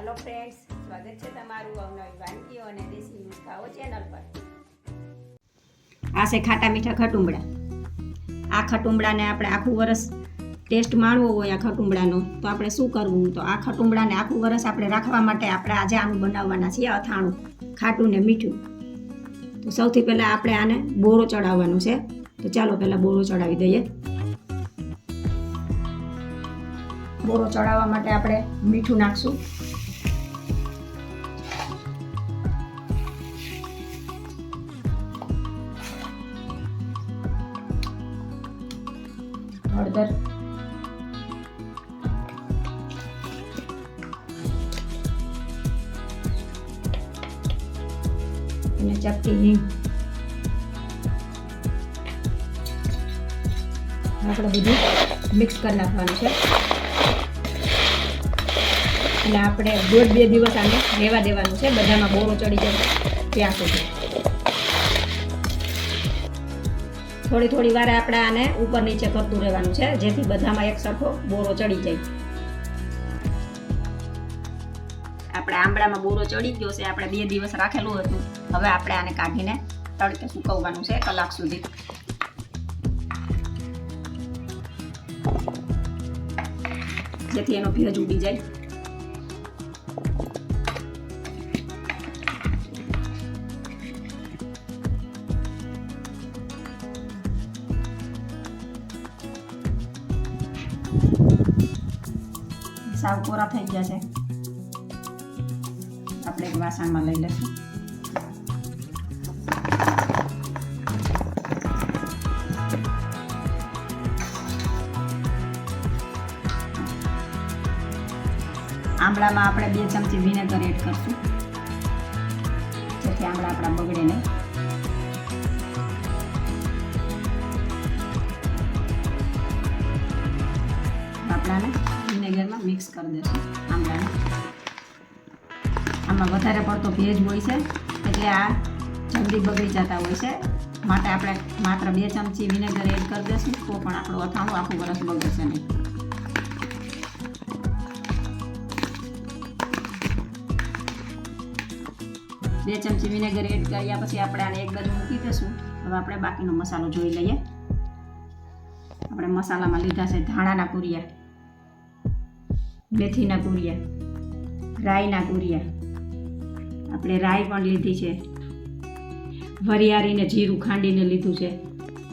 Hello friends સ્વાગત છે તમારું અવનવી વાનગીઓ અને દેશી નુસ્ખાઓ ચેનલ પર. આ છે ખાટા મીઠા ખટુંબડા. આ ખટુંબડાને આપણે આખું વરસ ટેસ્ટ માણવો હોય આ ખટુંબડાનો, તો આપણે શું કરવું? તો આ ખટુંબડાને આખું વરસ આપણે રાખવા માટે આપણે આજે આનું બનાવવાના છીએ અથાણું, ખાટું ને મીઠું. તો સૌથી પહેલાં આપણે આને બોરો ચડાવવાનું છે. તો ચાલો પહેલાં બોરો ચડાવી દઈએ. બોરો ચડાવવા માટે આપણે મીઠું નાખશું. હળદર અને ચપટી હિંગ આપણે બધું મિક્સ કરી નાખવાનું છે અને આપણે દોઢ બે દિવસ આને રહેવા દેવાનું છે બધામાં બોરો ચડી જાય ત્યાં સુધી થોડી થોડી વારે આપણે આને ઉપર નીચે કરતું રહેવાનું છે, જેથી બધામાં એક સરખો બોરો ચડી જાય. આપણે આંબળામાં બોરો ચડી ગયો છે, આપણે બે દિવસ રાખેલું હતું. હવે આપણે આને કાઢીને તડકે સુકવવાનું છે કલાક સુધી. જેથી એનો ભેજ ઉડી જાય. સાવ કોરા થઈ ગયા છે. આપણે એક વાસણમાં લઈ લઈશું. આંબળામાં આપણે બે ચમચી વિનેગર એડ કરશું. જેથી આંબળા આપણા બગડે નહીં. મિક્સ કરી દઈશું આંબળાને આમાં વધારે પડતો ભેજ હોય છે, એટલે આ જલ્દી બગડી જતા હોય છે. માટે આપણે માત્ર બે ચમચી વિનેગર એડ કરી દઈશું તો પણ આપણું અથાણું આખું વરસ બગડશે નહીં. બે ચમચી વિનેગર એડ કર્યા પછી આપણે આને એક બાજુ મૂકી દઈશું હવે આપણે બાકીનો મસાલો જોઈ લઈએ. આપણે મસાલામાં લીધા છે ધાણાના કુરિયા મેથીના કુરિયા રાઈના કુરિયા આપણે રાઈ પણ લીધી છે. વરિયાળીને જીરું ખાંડીને લીધું છે.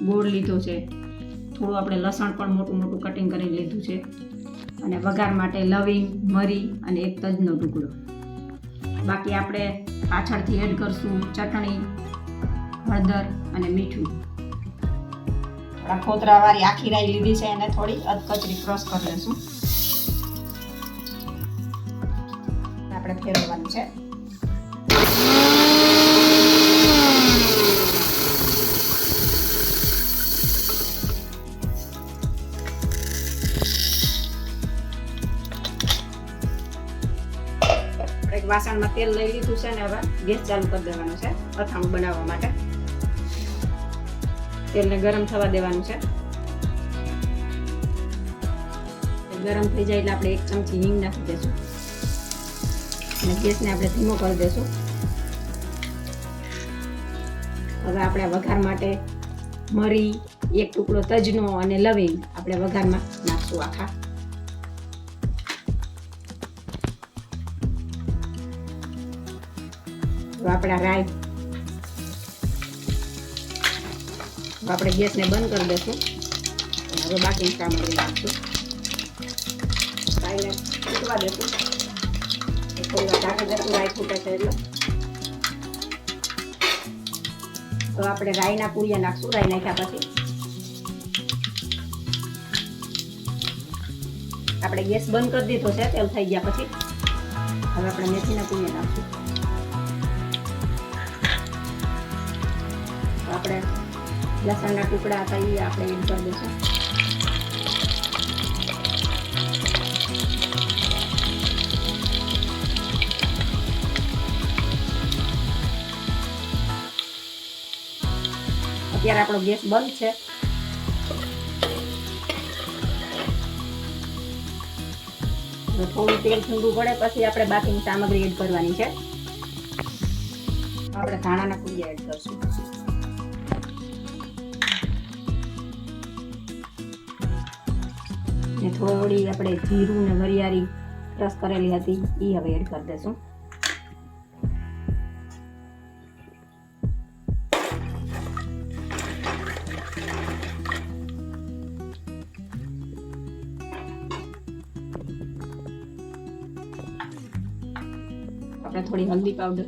ગોળ લીધો છે. થોડું આપણે લસણ પણ મોટું મોટું કટિંગ કરીને લીધું છે. અને વઘાર માટે લવિંગ, મરી અને એક તજનો ટુકડો. બાકી આપણે પાછળથી એડ કરશું ચટણી, હળદર અને મીઠું. ખોતરાવાળી આખી રાઈ લીધી છે. એને થોડી અધકચરી ક્રોસ કરી લઈશું આપણે ફેરવવાનું છે. એક વાસણમાં તેલ લઈ લીધું છે ને હવે ગેસ ચાલુ કરી દેવાનો છે, અથાણું બનાવવા માટે. તેલને ગરમ થવા દેવાનું છે. ગરમ થઈ જાય એટલે આપણે એક ચમચી હિંગ નાખી દઈશું અને ગેસને આપણે ધીમો કરી દઈશું. હવે આપણે વઘાર માટે મરી, એક ટુકડો તજનો અને લવિંગ આપણે વઘારમાં નાખશું આખા. આપણા રાઈ આપણે ગેસને બંધ કરી દઈશું. હવે બાકી સામગ્રી નાખશું. રાઈને ફૂટવા દઈશું. થોડી વાર રાઈ ફૂટે છે તો આપણે રાઈના પૂરિયા નાખશું રાઈ નાખ્યા પછી આપણે ગેસ બંધ કરી દીધો છે તેલ થઈ ગયા પછી હવે આપણે મેથીના પૂરિયા નાખશું આપણે લસણના ટુકડા હતા એ આપણે એડ કરી દઈશું. અત્યારે આપણો ગેસ બંધ છે. થોડું તેલ ઠંડુ પડે પછી આપણે બાકીની સામગ્રી એડ કરવાની છે. આપણે ધાણાના કુડિયા એડ કરશું. ને થોડી આપણે જીરું ને વરિયાળી ક્રશ કરેલી હતી એ હવે એડ કરી દેશું આપણે થોડી હલ્દી પાવડર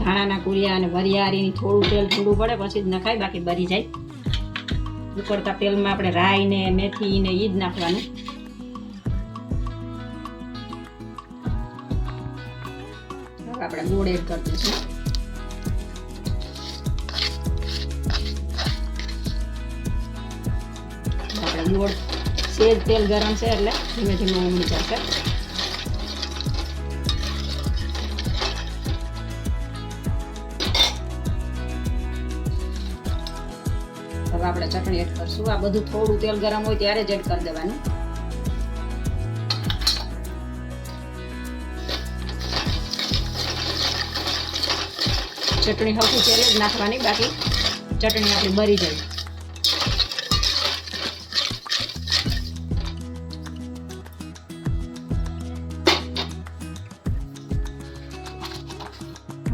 ધાણાના કુરિયા અને વરિયાળીની થોડું તેલ ઠંડુ પડે, પછી જ નખાય, બાકી બરી જાય. ઉકળતા તેલમાં આપણે રાઈ ને મેથી ને ઈ જ નાખવાનું. આપણે ગોળ એડ કરી દઈશું. ગોળ સેજ તેલ ગરમ છે એટલે ધીમે ધીમે ઉમળી જશે. હવે આપણે ચટણી એડ કરશું. આ બધું થોડું તેલ ગરમ હોય ત્યારે જ એડ કરી દેવાનું. ચટણી હલકી તેલ જ નાખવાની, બાકી ચટણી આપણી બરી જાય.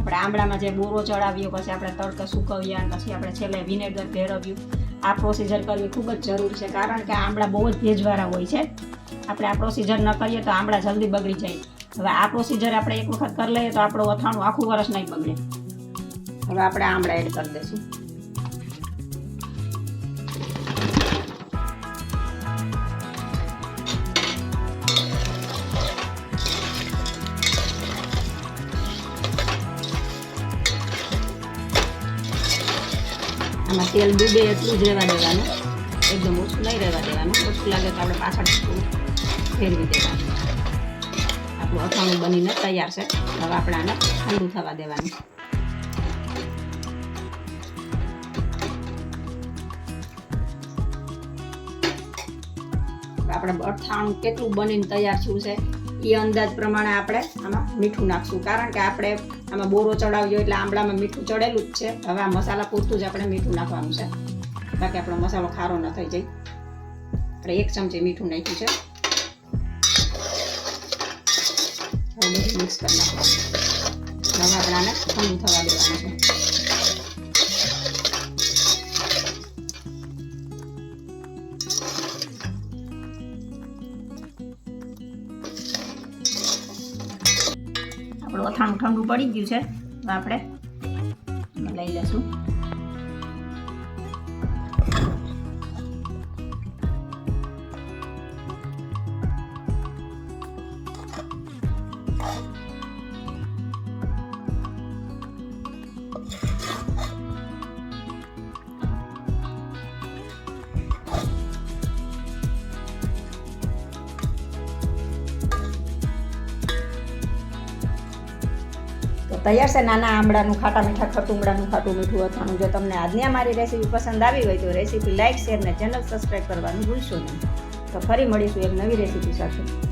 આપણે આંબળામાં જે બોરો ચડાવ્યો, પછી આપણે તડકે સુકવ્યા પછી આપણે છેલ્લે વિનેગર ભેરવ્યું આ પ્રોસીજર કરવી ખૂબ જ જરૂરી છે, કારણ કે આંબળા બહુ જ ભેજવાળા હોય છે. આપણે આ પ્રોસીજર ન કરીએ તો આંબળા જલ્દી બગડી જાય. હવે આ પ્રોસીજર આપણે એક વખત કરી લઈએ તો આપણું અથાણું આખું વર્ષ નહીં બગડે. હવે આપણે આંબળા એડ કરી દઈશું. આમાં તેલ ડૂબે એટલું જ રહેવા દેવાનું. એકદમ ઓછું નહીં રહેવા દેવાનું. ઓછું લાગે તો આપણે પાછળ ફેરવી દેવાનું. આપણું અથાણું બનીને તૈયાર છે. હવે આપણે આને ઠંડુ થવા દેવાનું. આપણે અથાણું કેટલું બનીને તૈયાર થયું છે એ અંદાજ પ્રમાણે આપણે આમાં મીઠું નાખશું. કારણ કે આપણે આમાં બોરો ચડાવ્યો એટલે આંબળામાં મીઠું ચડેલું જ છે. હવે આ મસાલા પૂરતું જ આપણે મીઠું નાખવાનું છે. બાકી આપણો મસાલો ખારો ન થઈ જાય. આપણે એક ચમચી મીઠું નાખ્યું છે. મિક્સ કરી નાખવાનું. હવે આપણે આને ઠંડુ થવા દેવાનું છે. અથાણું ઠંડુ પડી ગયું છે. તો આપણે લઈ લેશું તૈયાર છે નાના આમળાનું ખાટા મીઠા ખટુંબડાનું ખાટું મીઠું, અથાણું. જો તમને આજની અમારી રેસીપી પસંદ આવી હોય તો રેસીપી લાઇક શેર અને ચેનલ સબસ્ક્રાઈબ કરવાનું ભૂલશો નહીં. તો ફરી મળીશું એક નવી રેસીપી સાથે.